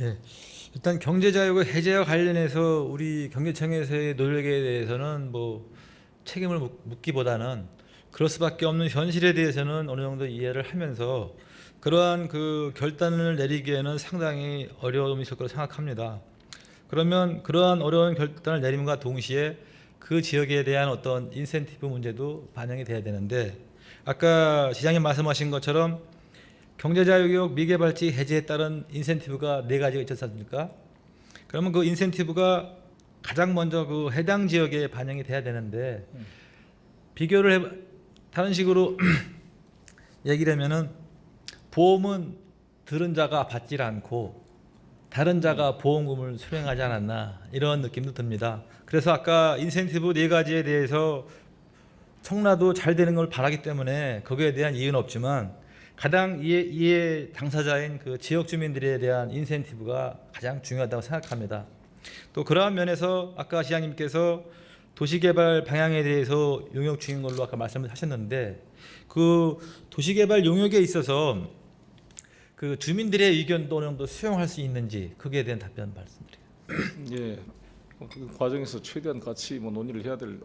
예. 일단 경제자유의 해제와 관련해서 우리 경제청에서의 노력에 대해서는 뭐 책임을 묻- 묻기보다는 그럴 수밖에 없는 현실에 대해서는 어느 정도 이해를 하면서 그러한 그 결단을 내리기에는 상당히 어려움이 있을 거라고 생각합니다. 그러면 그러한 어려운 결단을 내림과 동시에 그 지역에 대한 어떤 인센티브 문제도 반영이 돼야 되는데 아까 시장님 말씀하신 것처럼 경제자유교육 미개발지 해제에 따른 인센티브가 네 가지가 있지 않습니까? 그러면 그 인센티브가 가장 먼저 그 해당 지역에 반영이 돼야 되는데 비교를 해 다른 식으로 얘기를 하면은 보험은 들은 자가 받질 않고 다른 자가 보험금을 수령하지 않았나 이런 느낌도 듭니다. 그래서 아까 인센티브 네 가지에 대해서 청라도 잘 되는 걸 바라기 때문에 거기에 대한 이유는 없지만 가장 이해, 이해 당사자인 그 지역 주민들에 대한 인센티브가 가장 중요하다고 생각합니다. 또 그러한 면에서 아까 시장님께서 도시개발 방향에 대해서 용역 중인 걸로 아까 말씀을 하셨는데 그 도시개발 용역에 있어서 그 주민들의 의견도 어느 정도 수용할 수 있는지 거기에 대한 답변 말씀드려요. 예. 그 과정에서 최대한 같이 뭐 논의를 해야 될